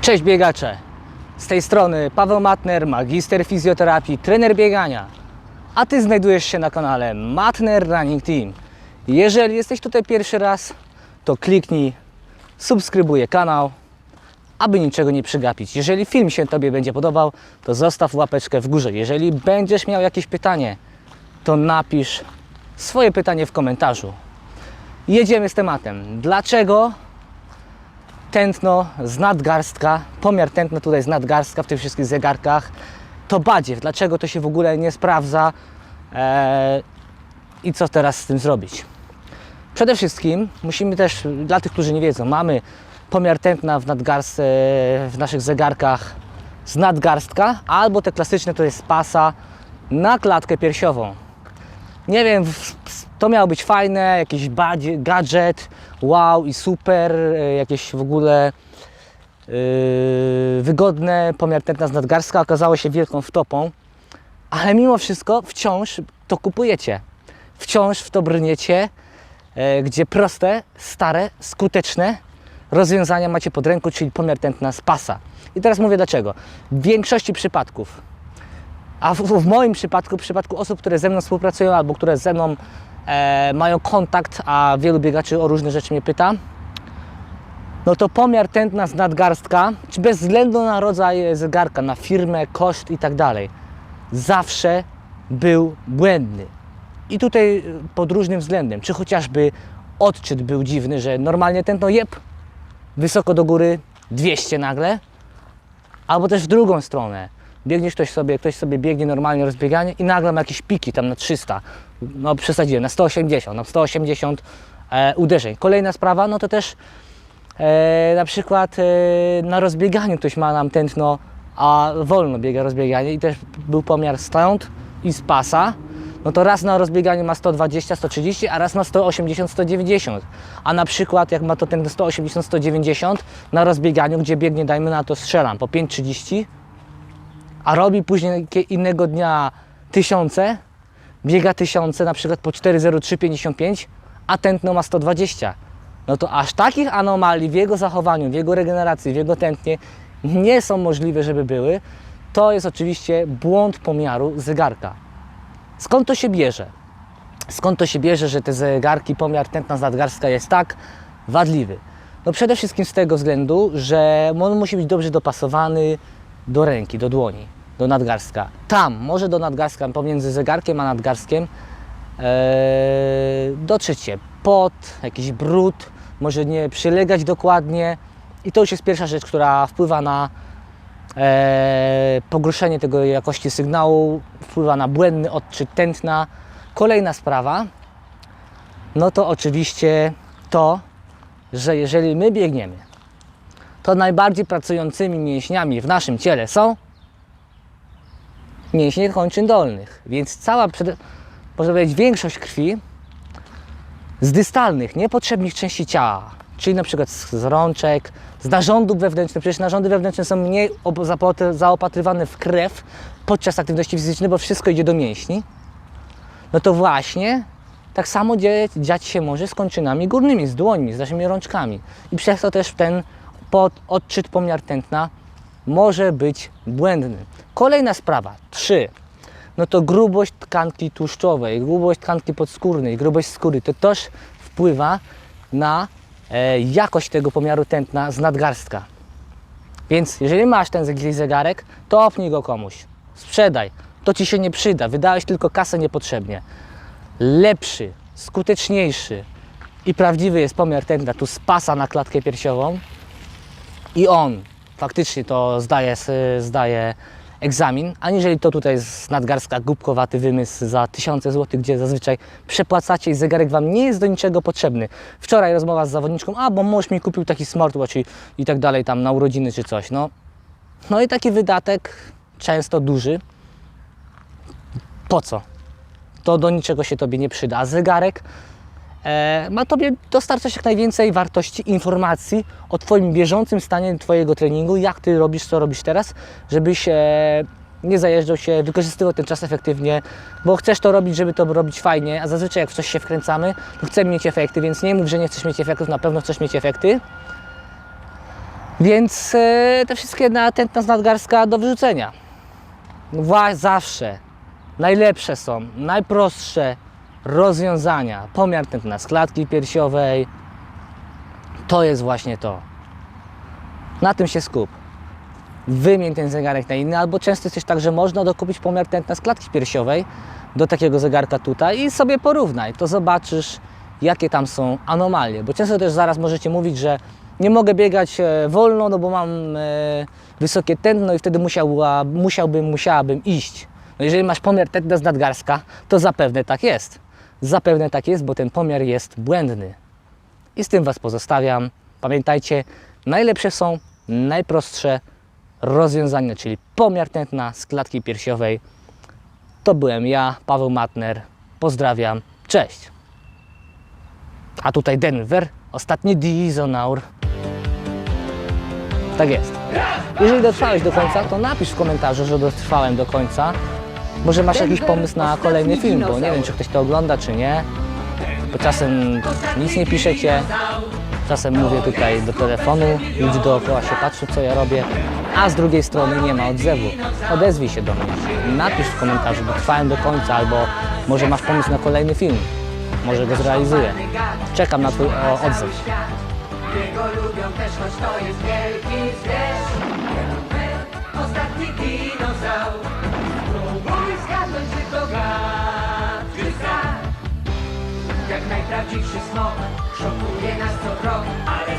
Cześć biegacze! Z tej strony Paweł Matner, magister fizjoterapii, trener biegania. A Ty znajdujesz się na kanale Matner Running Team. Jeżeli jesteś tutaj pierwszy raz, to kliknij subskrybuję kanał, aby niczego nie przegapić. Jeżeli film się Tobie będzie podobał, to zostaw łapeczkę w górze. Jeżeli będziesz miał jakieś pytanie, to napisz swoje pytanie w komentarzu. Jedziemy z tematem. Dlaczego tętno z nadgarstka, pomiar tętna tutaj z nadgarstka w tych wszystkich zegarkach, to badziew. Dlaczego to się w ogóle nie sprawdza eee, i co teraz z tym zrobić? Przede wszystkim musimy też, dla tych, którzy nie wiedzą, mamy pomiar tętna w nadgarst, e, w naszych zegarkach z nadgarstka, albo te klasyczne to jest pasa na klatkę piersiową. Nie wiem, to miało być fajne, jakiś gadżet, wow i super, e, jakieś w ogóle yy, wygodne, pomiar tętna z nadgarstka okazało się wielką wtopą, ale mimo wszystko wciąż to kupujecie. Wciąż w to brniecie, e, gdzie proste, stare, skuteczne rozwiązania macie pod ręką, czyli pomiar tętna z pasa. I teraz mówię dlaczego. W większości przypadków a w, w moim przypadku, w przypadku osób, które ze mną współpracują albo które ze mną e, mają kontakt, a wielu biegaczy o różne rzeczy mnie pyta, no to pomiar tętna z nadgarstka, czy bez względu na rodzaj zegarka, na firmę, koszt i tak dalej, zawsze był błędny. I tutaj e, pod różnym względem, czy chociażby odczyt był dziwny, że normalnie tętno jeb, wysoko do góry 200 nagle, Albo też w drugą stronę. Biegniesz ktoś sobie, ktoś sobie biegnie normalnie rozbieganie i nagle ma jakieś piki tam na 300. No przesadziłem, na 180, na 180 e, uderzeń. Kolejna sprawa, no to też e, na przykład e, na rozbieganiu ktoś ma nam tętno, a wolno biega rozbieganie i też był pomiar stąd i z pasa, no to raz na rozbieganiu ma 120, 130, a raz ma 180, 190. A na przykład jak ma to ten 180, 190 na rozbieganiu, gdzie biegnie, dajmy na to, strzelam po 5,30, a robi później innego dnia tysiące, biega tysiące na przykład po 4,03,55, a tętno ma 120. No to aż takich anomalii w jego zachowaniu, w jego regeneracji, w jego tętnie nie są możliwe, żeby były. To jest oczywiście błąd pomiaru zegarka. Skąd to się bierze? Skąd to się bierze, że te zegarki, pomiar tętna nadgarstka jest tak wadliwy? No przede wszystkim z tego względu, że on musi być dobrze dopasowany do ręki, do dłoni, do nadgarstka. Tam, może do nadgarstka, pomiędzy zegarkiem a nadgarstkiem ee, dotrzeć się pot, jakiś brud, może nie przylegać dokładnie i to już jest pierwsza rzecz, która wpływa na e, pogorszenie tego jakości sygnału, wpływa na błędny odczyt tętna. Kolejna sprawa, no to oczywiście to, że jeżeli my biegniemy, to najbardziej pracującymi mięśniami w naszym ciele są mięśnie kończyn dolnych, więc cała, można powiedzieć, większość krwi z dystalnych, niepotrzebnych części ciała, czyli na przykład z, rączek, z narządów wewnętrznych. Przecież narządy wewnętrzne są mniej zaopatrywane w krew podczas aktywności fizycznej, bo wszystko idzie do mięśni. No to właśnie tak samo dzieje, dziać się może z kończynami górnymi, z dłońmi, z naszymi rączkami. I przez to też ten pod, odczyt pomiar tętna może być błędny. Kolejna sprawa, trzy. No to grubość tkanki tłuszczowej, grubość tkanki podskórnej, grubość skóry, to też wpływa na e, jakość tego pomiaru tętna z nadgarstka. Więc jeżeli masz ten zegarek, to opnij go komuś, sprzedaj, to Ci się nie przyda, wydałeś tylko kasę niepotrzebnie. Lepszy, skuteczniejszy i prawdziwy jest pomiar tętna. Tu z pasa na klatkę piersiową i on faktycznie to zdaje, zdaje egzamin, aniżeli to tutaj z nadgarstka głupkowaty wymysł za tysiące złotych, gdzie zazwyczaj przepłacacie i zegarek Wam nie jest do niczego potrzebny. Wczoraj rozmowa z zawodniczką, a bo mąż mi kupił taki smartwatch i, i tak dalej, tam na urodziny czy coś. No, no i taki wydatek, często duży, po co? To do niczego się Tobie nie przyda. A zegarek ma Tobie dostarczać jak najwięcej wartości, informacji o Twoim bieżącym stanie Twojego treningu, jak Ty robisz, co robisz teraz, żebyś e, nie zajeżdżał się, wykorzystywał ten czas efektywnie, bo chcesz to robić, żeby to robić fajnie, a zazwyczaj jak w coś się wkręcamy, to chcemy mieć efekty, więc nie mów, że nie chcesz mieć efektów, na pewno chcesz mieć efekty. Więc e, te wszystkie na tętna nadgarstka do wyrzucenia. Zawsze najlepsze są, najprostsze rozwiązania. Pomiar tętna z klatki piersiowej. To jest właśnie to. Na tym się skup. Wymień ten zegarek na inny, albo często jest tak, że można dokupić pomiar tętna z klatki piersiowej do takiego zegarka tutaj i sobie porównaj. To zobaczysz, jakie tam są anomalie. Bo często też zaraz możecie mówić, że nie mogę biegać e, wolno, no bo mam e, wysokie tętno i wtedy musiała, musiałbym, musiałabym iść. No jeżeli masz pomiar tętna z nadgarstka, to zapewne tak jest. Zapewne tak jest, bo ten pomiar jest błędny. I z tym Was pozostawiam. Pamiętajcie, najlepsze są najprostsze rozwiązania, czyli pomiar tętna z klatki piersiowej. To byłem ja, Paweł Matner. Pozdrawiam, cześć. A tutaj Denver, ostatni Dizonaur. Tak jest. Jeżeli dotrwałeś do końca, to napisz w komentarzu, że dotrwałem do końca. Może masz jakiś pomysł na kolejny film, bo nie wiem, czy ktoś to ogląda, czy nie. Bo czasem nic nie piszecie, czasem mówię tutaj do telefonu, ludzie dookoła się patrzą, co ja robię, a z drugiej strony nie ma odzewu. Odezwij się do mnie. Napisz w komentarzu, dotrwałem do końca, albo może masz pomysł na kolejny film. Może go zrealizuję. Czekam na Twój odzew. Jego lubią też, choć to jest wielki najprawdziwszy smok Szokuje